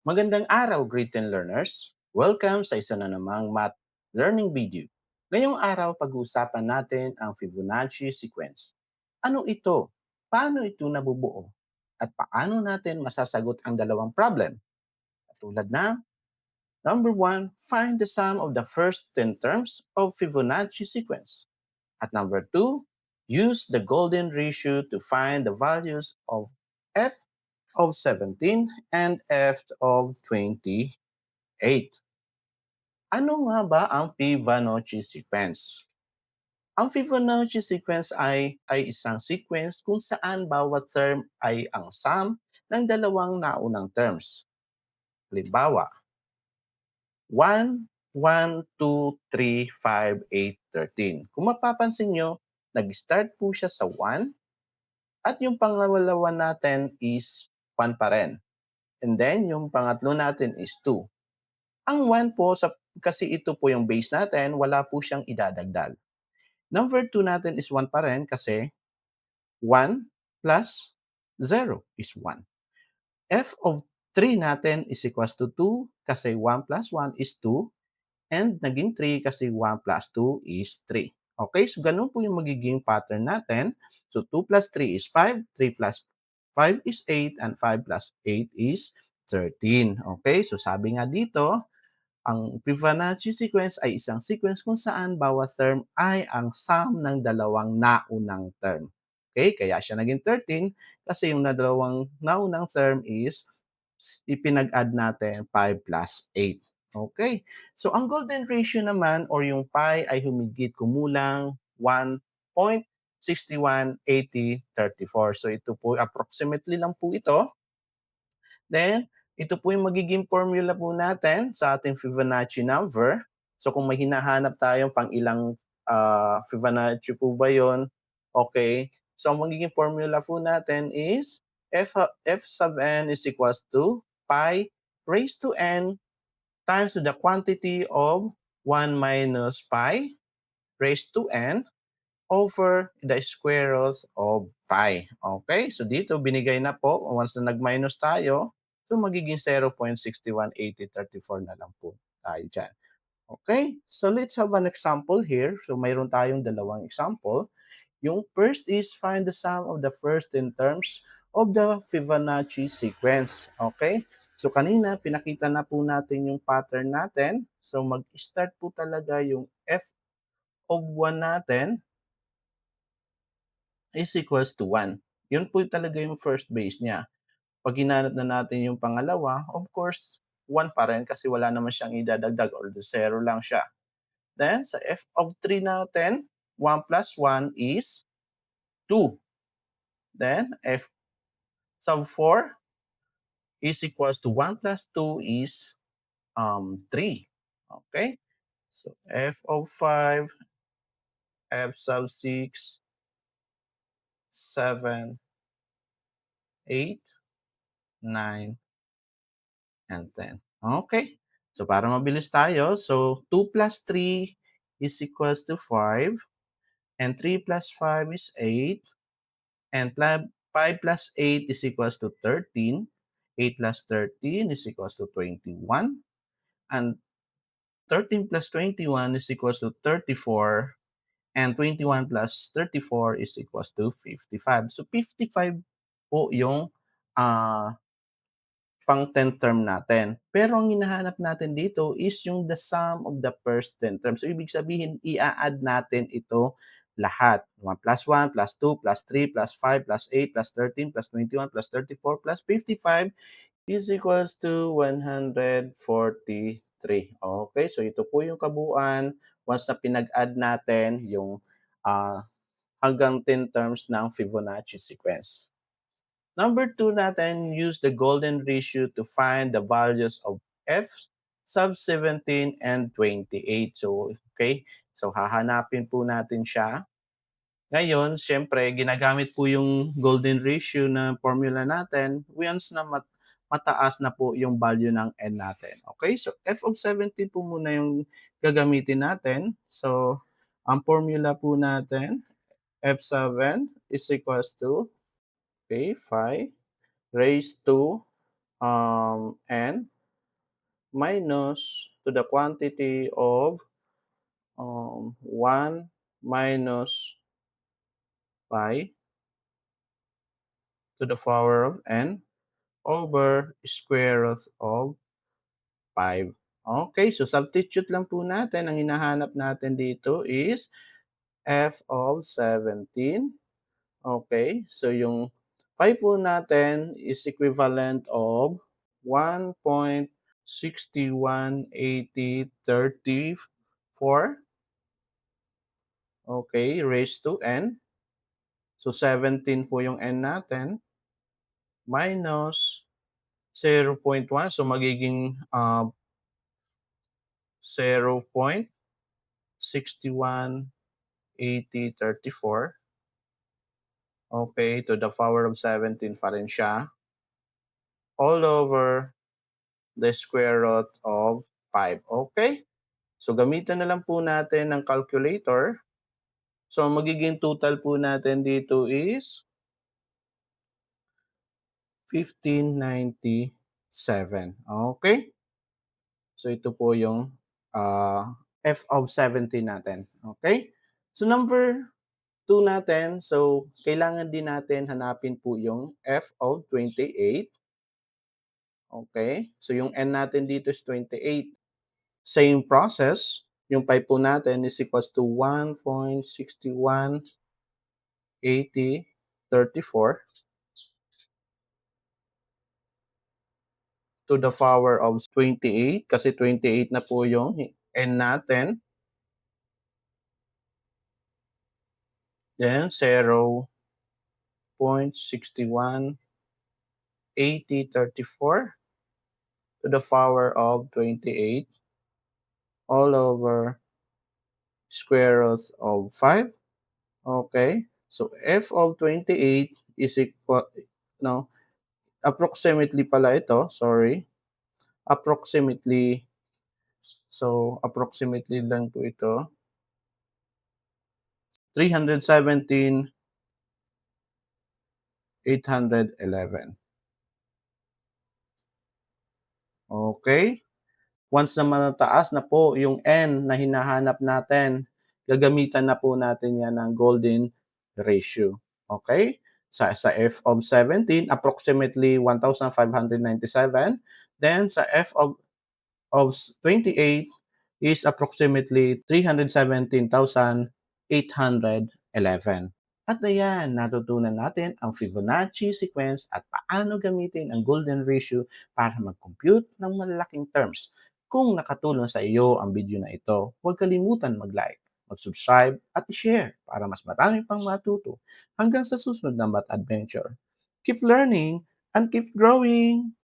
Magandang araw, grade 10 learners. Welcome sa isa na namang math learning video. Ngayong araw, pag-uusapan natin ang Fibonacci sequence. Ano ito? Paano ito nabubuo? At paano natin masasagot ang dalawang problem? Tulad na, number 1, find the sum of the first 10 terms of Fibonacci sequence. At number 2, use the golden ratio to find the values of f of 17 and f of 28. Ano nga ba ang Fibonacci sequence? Ang Fibonacci sequence ay, ay isang sequence kung saan bawat term ay ang sum ng dalawang naunang terms. Halimbawa, 1, 1, 2, 3, 5, 8, 13. Kung mapapansin nyo, nag-start po siya sa 1 at yung pangalawa natin is 1 pa rin. And then, yung pangatlo natin is 2. Ang 1 po, sa, kasi ito po yung base natin, wala po siyang idadagdag. Number 2 natin is 1 pa rin kasi 1 plus 0 is 1. f of 3 natin is equals to 2 kasi 1 plus 1 is 2 and naging 3 kasi 1 plus 2 is 3. Okay, so ganun po yung magiging pattern natin. So 2 plus 3 is 5, 3 plus 5 is 8, and 5 plus 8 is 13. Okay, so sabi nga dito, ang Fibonacci sequence ay isang sequence kung saan bawat term ay ang sum ng dalawang naunang term. Okay, kaya siya naging 13 kasi yung dalawang naunang term is ipinag-add natin 5 plus 8. Okay, so ang golden ratio naman or yung pi ay humigit kumulang 1.618034. So ito po, approximately lang po ito. Then, ito po yung magiging formula po natin sa ating Fibonacci number. So kung may hinahanap tayong pang ilang uh, Fibonacci po ba yon Okay. So ang magiging formula po natin is f, f sub n is equals to pi raised to n times to the quantity of 1 minus pi raised to n over the square root of pi. Okay? So dito, binigay na po. Once na nag-minus tayo, so magiging 0.618034 na lang po tayo dyan. Okay? So let's have an example here. So mayroon tayong dalawang example. Yung first is find the sum of the first 10 terms of the Fibonacci sequence. Okay? So kanina, pinakita na po natin yung pattern natin. So mag-start po talaga yung f of 1 natin is equals to 1. Yun po talaga yung first base niya. Pag hinanap na natin yung pangalawa, of course, 1 pa rin kasi wala naman siyang idadagdag or the 0 lang siya. Then, sa f of 3 natin, 1 plus 1 is 2. Then, f sub 4 is equals to 1 plus 2 is um, 3. Okay? So f of 5, f sub 6, 7, 8, 9, and 10. Okay. So para mabilis tayo, so 2 plus 3 is equals to 5, and 3 plus 5 is 8, and 5 plus 8 is equals to 13, 8 plus 13 is equals to 21. And 13 plus 21 is equals to 34. And 21 plus 34 is equals to 55. So 55 po yung uh, pang 10 term natin. Pero ang hinahanap natin dito is yung the sum of the first 10 terms. So ibig sabihin, i-add natin ito lahat. 1 plus 1 plus 2 plus 3 plus 5 plus 8 plus 13 plus 21 plus 34 plus 55 is equals to 143. Okay, so ito po yung kabuuan once na pinag-add natin yung uh, hanggang 10 terms ng Fibonacci sequence. Number 2 natin, use the golden ratio to find the values of f sub 17 and 28. So, okay, so hahanapin po natin siya. Ngayon, syempre, ginagamit po yung golden ratio na formula natin once na mat mataas na po yung value ng n natin. Okay, so f of 17 po muna yung gagamitin natin. So, ang formula po natin, f7 is equals to, okay, 5 raised to um, n minus to the quantity of um, 1 minus pi to the power of n over square root of 5. Okay, so substitute lang po natin. Ang hinahanap natin dito is f of 17. Okay, so yung 5 po natin is equivalent of 1.618034. Okay, raised to n. So 17 po yung n natin minus 0.1. So magiging uh, 0.618034. Okay, to the power of 17 pa rin siya. All over the square root of 5. Okay? So gamitan na lang po natin ng calculator. So magiging total po natin dito is 1597. Okay? So ito po yung uh, f of 17 natin. Okay? So number 2 natin, so kailangan din natin hanapin po yung f of 28. Okay? So yung n natin dito is 28. Same process, yung 5 po natin is equals to 1.618034 to the power of 28 kasi 28 na po yung n natin. Then 0.618034 to the power of 28 all over square root of 5. Okay? So f of 28 is equal, no, approximately pala ito, sorry. Approximately, so approximately lang po ito. 317 811. Okay? Once na matataas na po yung n na hinahanap natin, gagamitan na po natin yan ng golden ratio. Okay? Sa, sa f of 17, approximately 1,597. Then sa f of, of 28 is approximately 317,811. At ayan, natutunan natin ang Fibonacci sequence at paano gamitin ang golden ratio para mag-compute ng malalaking terms. Kung nakatulong sa iyo ang video na ito, huwag kalimutan mag-like, mag-subscribe at i-share para mas marami pang matuto hanggang sa susunod na Math Adventure. Keep learning and keep growing!